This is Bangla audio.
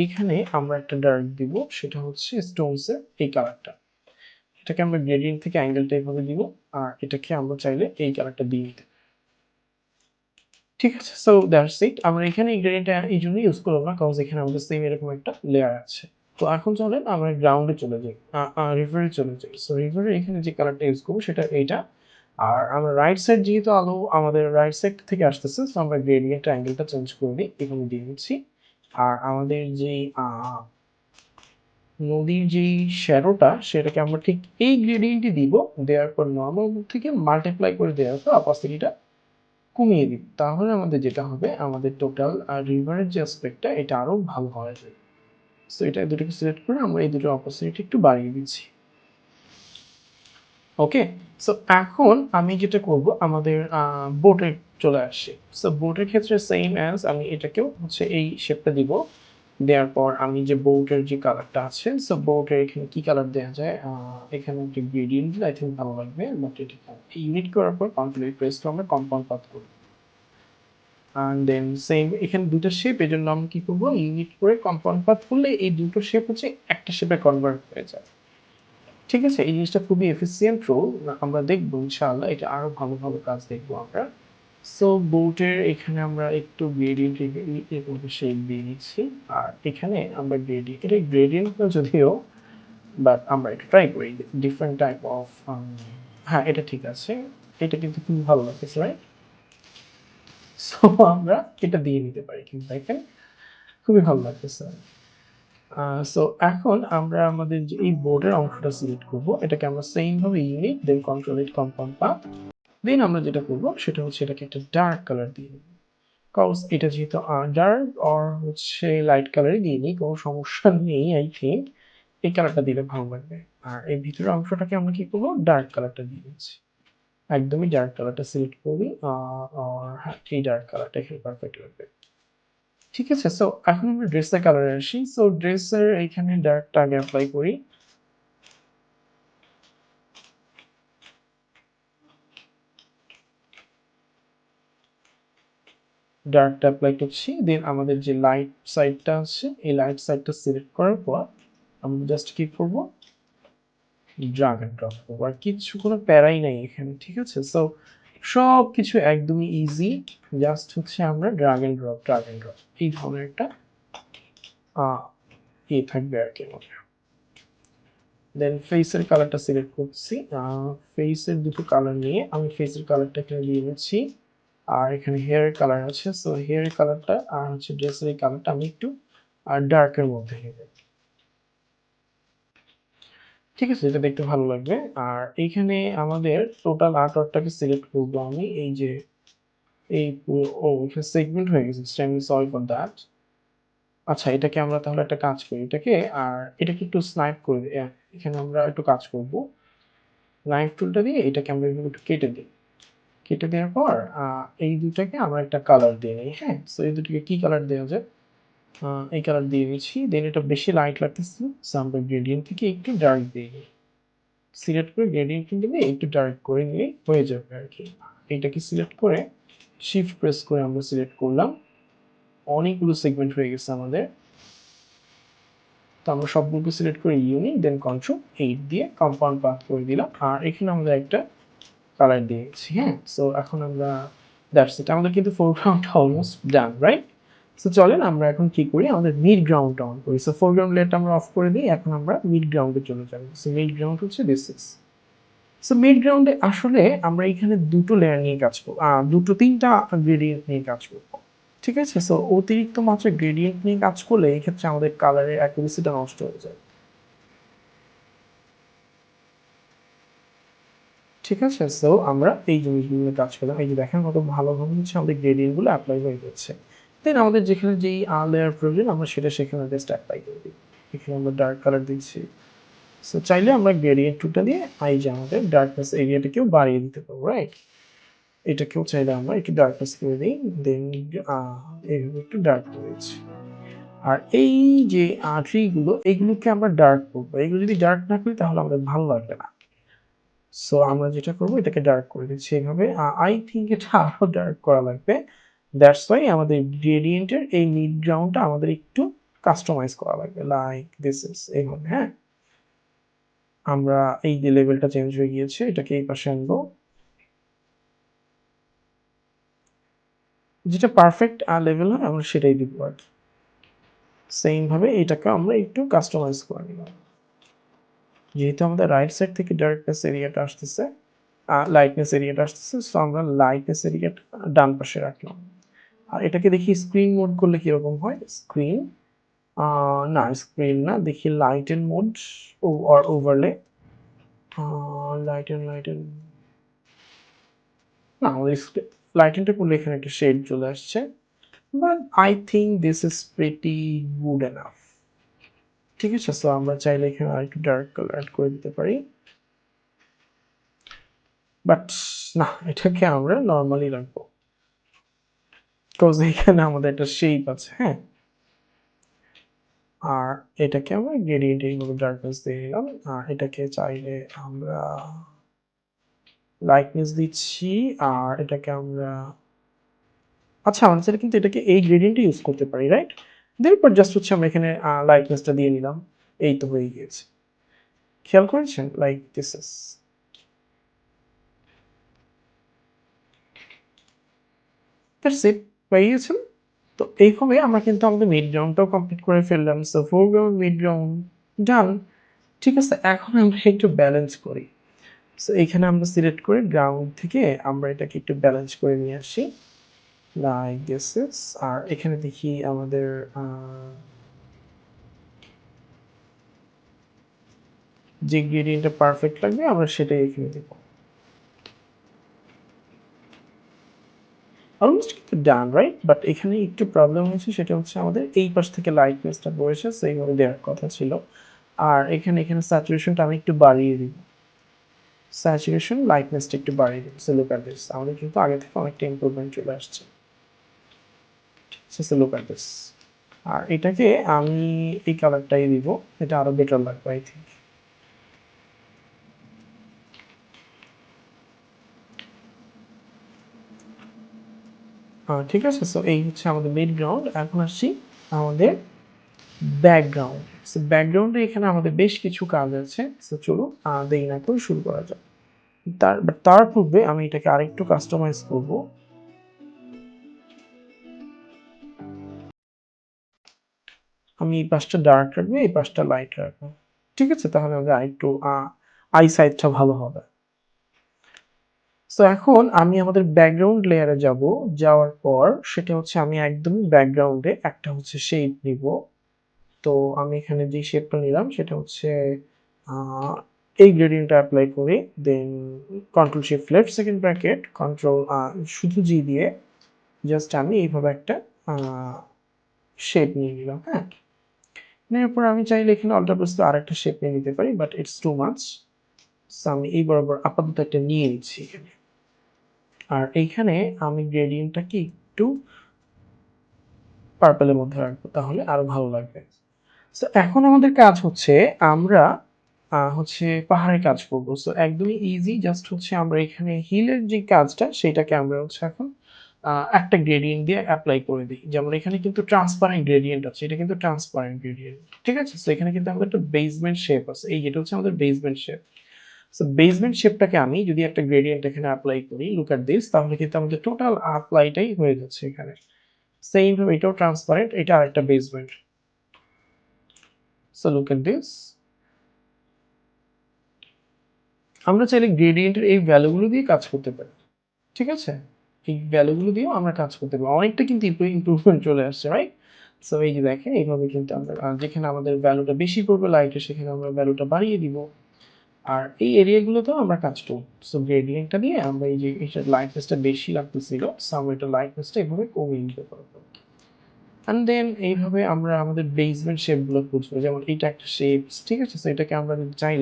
এইখানে আমরা একটা ডার্ক দিব, সেটা হচ্ছে স্টোনসের এই কালারটা এটাকে আমরা গ্রেডিয়েন্ট থেকে অ্যাঙ্গেলটা এইভাবে দিব, আর এটাকে আমরা চাইলে এই কালারটা দিয়ে পারি। ঠিক আছে সো দ্যাটস ইট আমরা এখানে এই গ্রেডিয়েন্টটা এই জন্য ইউজ করব না, কারণ এখানে আমাদের সেম এরকম একটা লেয়ার আছে। তো এখন চলেন আমরা গ্রাউন্ডে চলে যাই রিভারে চলে যাই। সো রিভারে এখানে যে কালারটা ইউজ করব সেটা এইটা। আর আমরা রাইট সাইড যেহেতু আলো, আমাদের রাইট সাইড থেকে আসতেছে তো আমরা গ্রেডিয়েন্ট অ্যাঙ্গেলটা চেঞ্জ করে দিই এখানে দিয়ে দিচ্ছি। আর আমাদের যে নদীর যেই শ্যাডোটা, সেটাকে আমরা ঠিক এই গ্রেডিয়েন্টই দিব। দেওয়ার পর নর্মাল থেকে মাল্টিপ্লাই করে দেওয়ার পর অপাসিটিটা কমিয়ে দিব। তাহলে আমাদের যেটা হবে, আমাদের টোটাল আর রিভারের যে অ্যাসপেক্টটা এটা আরও ভালো হয়ে যাবে। সো এটা দুটোকে সিলেক্ট করে আমরা এই দুটো অপরচুনিটি একটু বাড়িয়ে দিচ্ছি। ওকে সো এখন আমি যেটা করব, আমাদের বোটে চলে আসি সো বোটের ক্ষেত্রে সেম অ্যাজ আমি এটাকেও হচ্ছে এই শেপটা দিব। দেওয়ার পর আমি যে বোটের যে কালারটা আছে সো বোটের এখানে কি কালার দেওয়া যায়? এখানে একটা গ্রেডিয়েন্ট আই থিঙ্ক ভালো লাগবে বাট এটা ইউনিট করার পর কন্ট্রোল প্রেস করে আমরা কম্পাউন্ড পাত করব। অ্যান্ড দেন সেম এখানে দুটো শেপ এই জন্য আমরা কি করব? ইউনিট করে কম্পাউন্ড পাত করলে এই দুটো শেপ হচ্ছে একটা শেপে কনভার্ট হয়ে যায়। ঠিক আছে, এই জিনিসটা খুবই এফিসিয়েন্ট রোল আমরা দেখব ইনশাআল্লাহ, এটা আরও ভালো ভালো কাজ দেখব আমরা। সো বোটের এখানে আমরা একটু গ্রেডিয়েন্ট এরকম শেপ দিয়ে নিচ্ছি, আর এখানে আমরা গ্রেডিয়েন্ট এটা গ্রেডিয়েন্ট যদিও বাট আমরা এটা ট্রাই করি ডিফারেন্ট টাইপ অফ হ্যাঁ এটা ঠিক আছে, এটা কিন্তু খুব ভালো লাগতেছে রাইট সো আমরা এটা দিয়ে নিতে পারি, কিন্তু দেখেন, খুবই ভালো লাগতেছে। সো এখন আমরা আমাদের যে এই বোর্ডের অংশটা সিলেক্ট করব, এটাকে আমরা সেম ভাবে unit then control it compound পা দেন আমরা যেটা করব সেটা হচ্ছে এটাকে একটা ডার্ক কালার দিয়ে দেব। কজ এটা যেহেতু ডার্ক অর হচ্ছে লাইট কালারই দিয়ে নিই, কোনো সমস্যা নেই আই থিঙ্ক এই কালারটা দিলে ভালো লাগবে। আর এই ভিতরের অংশটাকে আমরা কি করব? ডার্ক কালারটা দিয়ে দিচ্ছি। একদমই ডার্ক কালারটা সিলেক্ট করি আর হ্যাঁ এই ডার্ক কালারটা এখানে পারফেক্ট লাগবে। ঠিক আছে সো এখন আমরা ড্রেসের কালারে আসি। সো ড্রেসের এইখানে ডার্কটা আগে অ্যাপ্লাই করি। ডার্কটা অ্যাপ্লাই করছি দেন আমাদের যে লাইট সাইডটা আছে, এই লাইট সাইডটা সিলেক্ট করার পর আমরা জাস্ট কি করব? ড্রাগ ড্রপ করব। আর কিছু কোনো প্যারাই নাই এখানে, ঠিক আছে? সো সব কিছু একদমই ইজি জাস্ট হচ্ছে আমরা drag and drop drag and drop এই ধরনের একটা ইয়ে থাকবে আর কি আমাদের। দেন ফেসের কালারটা সিলেক্ট করছি। ফেসের দুটো কালার নিয়ে আমি ফেসের কালারটা এখানে দিয়ে নিচ্ছি আর এখানে হেয়ারের কালার আছে। সো হেয়ারের কালারটা আর হচ্ছে ড্রেসের এই কালারটা আমি একটু আর ডার্কের মধ্যে নিয়ে যাব। ঠিক আছে, এটা দেখতে ভালো লাগবে। আর এইখানে আমাদের টোটাল আর্টওয়ার্কটাকে সিলেক্ট করব আমি। এই যে, এই ও সেগমেন্ট হয়ে গেছে আমি সরি ফর দ্যাট আচ্ছা এটাকে আমরা তাহলে একটা কাজ করি, এটাকে। আর এটাকে একটু স্নাইপ করে দিই এখানে আমরা একটু কাজ করব। নাইফ টুলটা দিয়ে এটাকে আমরা একটু কেটে দিই। কেটে দেওয়ার পর এই দুটাকে আমরা একটা কালার দিয়ে নিই হ্যাঁ? সো এই দুটোকে কি কালার দেওয়া যায়? এই কালার দিয়ে দিচ্ছি দেন এটা বেশি লাইট লাগতেছে সো আমরা গ্রেডিয়েন্ট থেকে একটু ডার্ক দিয়ে সিলেক্ট করে গ্রেডিয়েন্ট দিলে একটু ডার্ক করে নিয়ে হয়ে যাবে আর কি। এইটাকে সিলেক্ট করে শিফট প্রেস করে আমরা সিলেক্ট করলাম। অনেকগুলো সেগমেন্ট হয়ে গেছে আমাদের। তো আমরা সবগুলোকে সিলেক্ট করে ইউনিট দেন কন্ট্রোল এইট দিয়ে কম্পাউন্ড পাথ করে দিলাম। আর এখানে আমরা একটা কালার দিয়েছি হ্যাঁ? সো এখন আমরা দ্যাটস ইট আমাদের কিন্তু foreground almost done right so চলেন আমরা এখন কি করি? আমাদের মিড গ্রাউন্ডটা অন করি। সো ফোরগ্রাউন্ড লেয়ারটা আমরা অফ করে দিই। এখন আমরা মিড গ্রাউন্ডে চলে যাব। সো মিড গ্রাউন্ড হচ্ছে দিস ইস সো মিড গ্রাউন্ডে আসলে আমরা এখানে দুটো লেয়ার নিয়ে কাজ করব। দুটো তিনটা গ্রেডিয়েন্ট নিয়ে কাজ করব। ঠিক আছে? সো অতিরিক্ত মাত্রা গ্রেডিয়েন্ট নিয়ে কাজ করলে এক্ষেত্রে আমাদের কালারের অ্যাকুরেসিটা নষ্ট হয়ে যায়। ঠিক আছে? সো আমরা এই জিনিসগুলো কাজ করলাম। এই যে দেখেন কত ভালোভাবে হচ্ছে আমাদের গ্রেডিয়েন্টগুলো অ্যাপ্লাই হয়ে যাচ্ছে দেন আমাদের যেখানে যেই লেয়ার প্রয়োজন, আমরা সেটা সেখানে জাস্ট অ্যাপ্লাই করে দিই। এখানে আমরা ডার্ক কালার দিচ্ছি। সো চাইলে আমরা গ্রেডিয়েন্ট টুটা দিয়ে এই যে আমাদের ডার্কনেস এরিয়াটাকেও বাড়িয়ে দিতে পারব রাইট এটাকেও চাইলে আমরা একটু ডার্কনেস করে দিই দেন এইভাবে একটু ডার্ক করে দিচ্ছি। আর এই যে ট্রিগুলো এইগুলোকে আমরা ডার্ক করব। এগুলো যদি ডার্ক না করি, তাহলে আমাদের ভালো লাগবে না। সো আমরা যেটা করব, এটাকে ডার্ক করে দিচ্ছি। এইভাবে আই থিঙ্ক এটা আরও ডার্ক করা লাগবে। দ্যাটস ওয়াই আমাদের গ্রেডিয়েন্টের এই মিড গ্রাউন্ডটা আমাদের একটু কাস্টমাইজ করা লাগবে। লাইক দিস ইজ এইভাবে হ্যাঁ? আমরা এই যে লেভেলটা চেঞ্জ হয়ে গিয়েছে, এটাকে এই পাশে আনব। যেটা পারফেক্ট লেভেল হয়, আমরা সেটাই দিব আর কি। সেম ভাবে এটাকে আমরা একটু কাস্টমাইজ করে নিলাম। যেহেতু আমাদের রাইট সাইড থেকে ডার্কনেস এরিয়াটা আসতেছে লাইটনেস এরিয়াটা আসতেছে সো আমরা লাইটনেস এরিয়াটা ডান পাশে রাখলাম। আর এটাকে দেখি স্ক্রিন মোড করলে কীরকম হয়? স্ক্রিন না স্ক্রিন না, দেখি লাইট এন্ড মোড আর overlay lighten lighten না, আমাদের লাইট এন্ডটা করলে এখানে একটা শেড চলে আসছে। But I think this is pretty good enough ঠিক আছে সো আমরা চাইলে এখানে আর একটু ডার্ক কালার অ্যাড করে দিতে পারি। বাট না, এটাকে আমরা নর্মালি রাখব। বিকজ এখানে আমাদের একটা শেপ আছে হ্যাঁ? আর এটাকে আমরা গ্রেডিয়েন্ট এইভাবে ডার্কনেস দিয়ে দিলাম। আর এটাকে চাইলে আমরা লাইটনেস দিচ্ছি। আর এটাকে আমরা আচ্ছা আমরা চাইলে কিন্তু এটাকে এই গ্রেডিয়েন্টে ইউজ করতে পারি রাইট এরপর জাস্ট হচ্ছে আমরা এখানে লাইটনেসটা দিয়ে নিলাম। এই তো হয়ে গিয়েছে। খেয়াল করেছেন? Like this is that's it পেয়ে গেছেন তো এইভাবে আমরা কিন্তু আমাদের মিড গ্রাউন্ডটাও কমপ্লিট করে ফেললাম। So foreground mid ground done ঠিক আছে, এখন আমরা একটু ব্যালেন্স করি। সো এখানে আমরা সিলেক্ট করে গ্রাউন্ড থেকে আমরা এটাকে একটু ব্যালেন্স করে নিয়ে আসি। লাইক দিস ইস আর এখানে দেখি আমাদের যে গ্রেডিয়েন্টটা পারফেক্ট লাগবে, আমরা সেটাই এখানে দেব। অলমোস্ট কিন্তু ডান রাইট বাট এখানে একটু প্রবলেম হয়েছে, সেটা হচ্ছে আমাদের এই পাশ থেকে লাইটনেসটা বসে সেইভাবে দেওয়ার কথা ছিল। আর এখানে এখানে স্যাচুরেশনটা আমি একটু বাড়িয়ে দিব। স্যাচুরেশন লাইটনেসটা একটু বাড়িয়ে দিব। সে লুক অ্যাট আমাদের কিন্তু আগে থেকে অনেকটা ইমপ্রুভমেন্ট চলে আসছে। সে লুক অ্যাট আর এটাকে আমি এই কালারটাই দিব, এটা আরও বেটার লাগবে আই থিঙ্ক ঠিক আছে? সো এই হচ্ছে আমাদের মিড গ্রাউন্ড এখন আসছি আমাদের ব্যাকগ্রাউন্ড সো ব্যাকগ্রাউন্ডে এখানে আমাদের বেশ কিছু কাজ আছে। সো চলো দেরি না করে শুরু করা যাক। তার তার পূর্বে আমি এটাকে আরেকটু কাস্টমাইজ করব। আমি এই পাশটা ডার্ক রাখব, এই পাশটা লাইট রাখব। ঠিক আছে? তাহলে আমাদের আরেকটু আই সাইডটা ভালো হবে। সো এখন আমি আমাদের ব্যাকগ্রাউন্ড লেয়ারে যাব। যাওয়ার পর সেটা হচ্ছে আমি একদম ব্যাকগ্রাউন্ডে একটা হচ্ছে শেপ নিব। তো আমি এখানে যে শেপটা নিলাম সেটা হচ্ছে এই গ্রেডিয়েন্টটা অ্যাপ্লাই করি। Then control shift left second bracket control শুধু জি দিয়ে জাস্ট আমি এইভাবে একটা শেপ নিয়ে নিলাম হ্যাঁ? নেওয়ার পর আমি চাইলে এখানে অল্টার প্রেস আর একটা শেপ নিয়ে নিতে পারি but it's too much so আমি এই বরাবর আপাতত একটা নিয়ে নিচ্ছি এখানে। আর এইখানে আমি গ্রেডিয়েন্টটাকে একটু পার্পেলের মধ্যে রাখব, তাহলে আরও ভালো লাগবে। সো এখন আমাদের কাজ হচ্ছে আমরা হচ্ছে পাহাড়ে কাজ করব। সো একদমই ইজি জাস্ট হচ্ছে আমরা এখানে হিলের যে কাজটা, সেটাকে আমরা হচ্ছে এখন একটা গ্রেডিয়েন্ট দিয়ে অ্যাপ্লাই করে দিই। যেমন এখানে কিন্তু ট্রান্সপারেন্ট গ্রেডিয়েন্ট আছে, এটা কিন্তু ট্রান্সপারেন্ট গ্রেডিয়েন্ট ঠিক আছে? সো এখানে কিন্তু আমাদের একটা বেসমেন্ট শেপ আছে। এই এটা হচ্ছে আমাদের বেসমেন্ট শেপ সো বেসমেন্ট শেপটাকে আমি যদি একটা গ্রেডিয়েন্ট এখানে অ্যাপ্লাই করি লুক অ্যাট দিস তাহলে কিন্তু আমাদের টোটাল অ্যাপ্লাইটাই হয়ে যাচ্ছে এখানে। সেম ভাবে এটাও ট্রান্সপারেন্ট এটা আরেকটা basement so look at this আমরা চাইলে গ্রেডিয়েন্টের এই ভ্যালুগুলো দিয়ে কাজ করতে পারি। ঠিক আছে? এই ভ্যালুগুলো দিয়েও আমরা কাজ করতে পারি। অনেকটা কিন্তু ইমপ্রুভমেন্ট চলে আসছে রাইট সো এই যে দেখেন, এইভাবে কিন্তু আমরা, যেখানে আমাদের ভ্যালুটা বেশি পড়বে লাইটে সেখানে আমরা ভ্যালুটা বাড়িয়ে দিব। আর এই এরিয়াগুলোতেও আমরা কাজ করব। সো গ্রেডিয়েন্টটা দিয়ে আমরা এই যে এটা লাইটনেসটা বেশি লাগতেছিল সো আমরা এটা লাইটনেসটা এভাবে কমিয়ে নিতে পারব। অ্যান্ড দেন এইভাবে আমরা আমাদের বেসমেন্ট শেপগুলো খুঁজবো, যেমন এইটা একটা শেপস ঠিক আছে? সো এটাকে আমরা চাই